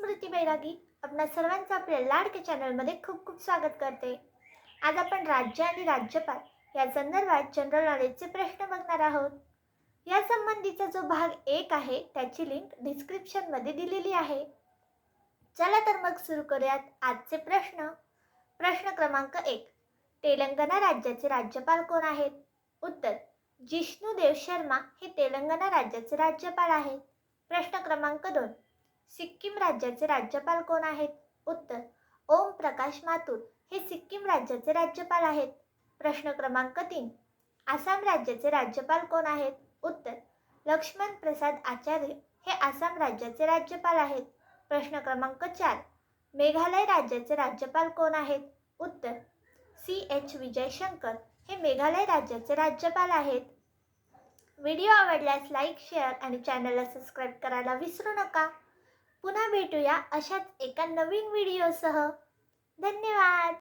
स्मृती बैरागी आपणा सर्वांचं आपल्या लाडके चॅनलमध्ये खूप खूप स्वागत करते. आज आपण राज्य आणि राज्यपाल या संदर्भात जनरल नॉलेजचे प्रश्न बघणार आहोत. या संबंधीचा जो भाग एक आहे त्याची लिंक डिस्क्रिप्शनमध्ये दिलेली आहे. चला तर मग सुरू करूयात आजचे प्रश्न. प्रश्न क्रमांक एक. तेलंगणा राज्याचे राज्यपाल कोण आहेत? उत्तर. जिष्णुदेव शर्मा हे तेलंगणा राज्याचे राज्यपाल आहेत. प्रश्न क्रमांक दोन. सिक्कीम राज्याचे राज्यपाल कोण आहेत? उत्तर ओम प्रकाश माथुर हे सिक्कीम राज्याचे राज्यपाल आहेत. प्रश्न क्रमांक तीन आसाम राज्याचे राज्यपाल कोण आहेत? उत्तर लक्ष्मण प्रसाद आचार्य हे आसाम राज्याचे राज्यपाल आहेत. प्रश्न क्रमांक चार मेघालय राज्याचे राज्यपाल कोण आहेत? उत्तर सी एच विजयशंकर हे मेघालय राज्याचे राज्यपाल आहेत. व्हिडिओ आवडल्यास लाईक शेअर आणि चॅनलला सबस्क्राईब करायला विसरू नका. पुन्हा भेटूया अशाच एका नवीन व्हिडिओसह धन्यवाद!